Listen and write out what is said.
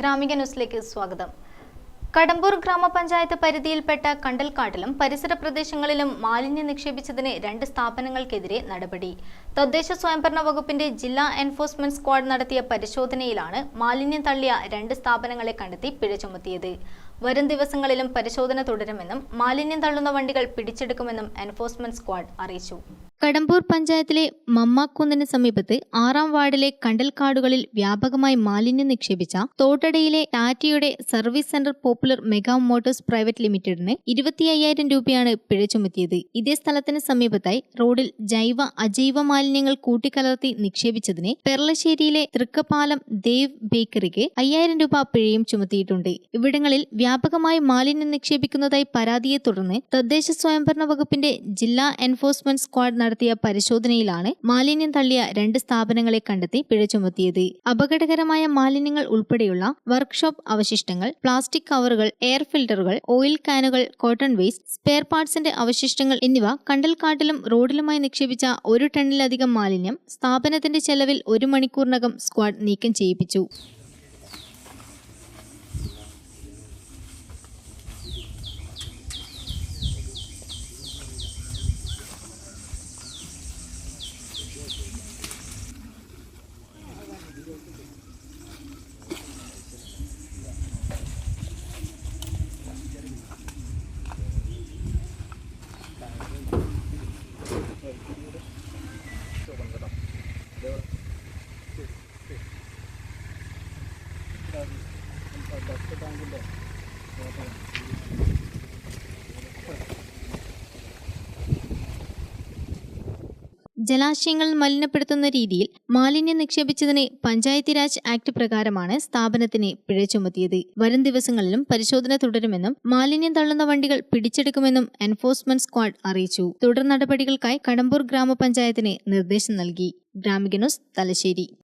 ഗ്രാമിക ന്യൂസിലേക്ക് സ്വാഗതം. കടമ്പൂർ ഗ്രാമപഞ്ചായത്ത് പരിധിയിൽപ്പെട്ട കണ്ടൽക്കാട്ടിലും പരിസര പ്രദേശങ്ങളിലും മാലിന്യം നിക്ഷേപിച്ചതിന് രണ്ട് സ്ഥാപനങ്ങൾക്കെതിരെ നടപടി. തദ്ദേശ സ്വയംഭരണ വകുപ്പിന്റെ ജില്ലാ എൻഫോഴ്സ്മെന്റ് സ്ക്വാഡ് നടത്തിയ പരിശോധനയിലാണ് മാലിന്യം തള്ളിയ രണ്ട് സ്ഥാപനങ്ങളെ കണ്ടെത്തി പിഴ ചുമത്തിയത്. വരും ദിവസങ്ങളിലും പരിശോധന തുടരുമെന്നും മാലിന്യം തള്ളുന്ന വണ്ടികൾ പിടിച്ചെടുക്കുമെന്നും എൻഫോഴ്സ്മെന്റ് സ്ക്വാഡ് അറിയിച്ചു. കടമ്പൂർ പഞ്ചായത്തിലെ മമ്മാക്കുന്നിന് സമീപത്ത് ആറാം വാർഡിലെ കണ്ടൽക്കാടുകളിൽ വ്യാപകമായി മാലിന്യം നിക്ഷേപിച്ച തോട്ടടയിലെ ടാറ്റയുടെ service centre popular mega motors private ലിമിറ്റഡിന് ഇരുപത്തി അയ്യായിരം രൂപയാണ് പിഴ ചുമത്തിയത്. ഇതേ സ്ഥലത്തിന് സമീപത്തായി റോഡിൽ ജൈവ അജൈവ മാലിന്യങ്ങൾ കൂട്ടിക്കലർത്തി നിക്ഷേപിച്ചതിനെ പെർളശ്ശേരിയിലെ തൃക്കപ്പാലം ദേവ് ബേക്കറിക്ക് അയ്യായിരം രൂപ പിഴയും ചുമത്തിയിട്ടുണ്ട്. ഇവിടങ്ങളിൽ വ്യാപകമായി മാലിന്യം നിക്ഷേപിക്കുന്നതായി പരാതിയെ തുടർന്ന് തദ്ദേശ സ്വയംഭരണ വകുപ്പിന്റെ ജില്ലാ എൻഫോഴ്സ്മെന്റ് സ്ക്വാഡ് നടത്തിയ പരിശോധനയിലാണ് മാലിന്യം തള്ളിയ രണ്ട് സ്ഥാപനങ്ങളെ കണ്ടെത്തി പിഴ ചുമത്തിയത്. അപകടകരമായ മാലിന്യങ്ങൾ ഉൾപ്പെടെയുള്ള വർക്ക്ഷോപ്പ് അവശിഷ്ടങ്ങൾ പ്ലാസ്റ്റിക് കവറുകൾ എയർ ഫിൽട്ടറുകൾ ഓയിൽ കാനുകൾ കോട്ടൺ വേസ്റ്റ് സ്പെയർ പാർട്സിന്റെ അവശിഷ്ടങ്ങൾ എന്നിവ കണ്ടൽക്കാട്ടിലും റോഡിലുമായി നിക്ഷേപിച്ച ഒരു ടണ്ണിലധികം മാലിന്യം സ്ഥാപനത്തിന്റെ ചെലവിൽ ഒരു മണിക്കൂറിനകം സ്ക്വാഡ് നീക്കം ചെയ്യിപ്പിച്ചു. ജലാശയങ്ങൾ മലിനപ്പെടുത്തുന്ന രീതിയിൽ മാലിന്യം നിക്ഷേപിച്ചതിനെ പഞ്ചായത്തി രാജ് ആക്ട് പ്രകാരമാണ് സ്ഥാപനത്തിന് പിഴ ചുമത്തിയത്. വരും ദിവസങ്ങളിലും പരിശോധന തുടരുമെന്നും മാലിന്യം തള്ളുന്ന വണ്ടികൾ പിടിച്ചെടുക്കുമെന്നും എൻഫോഴ്സ്മെന്റ് സ്ക്വാഡ് അറിയിച്ചു. തുടർ നടപടികൾക്കായി കടമ്പൂർ ഗ്രാമപഞ്ചായത്തിന് നിർദ്ദേശം നൽകി. ഗ്രാമിക ന്യൂസ് തലശ്ശേരി.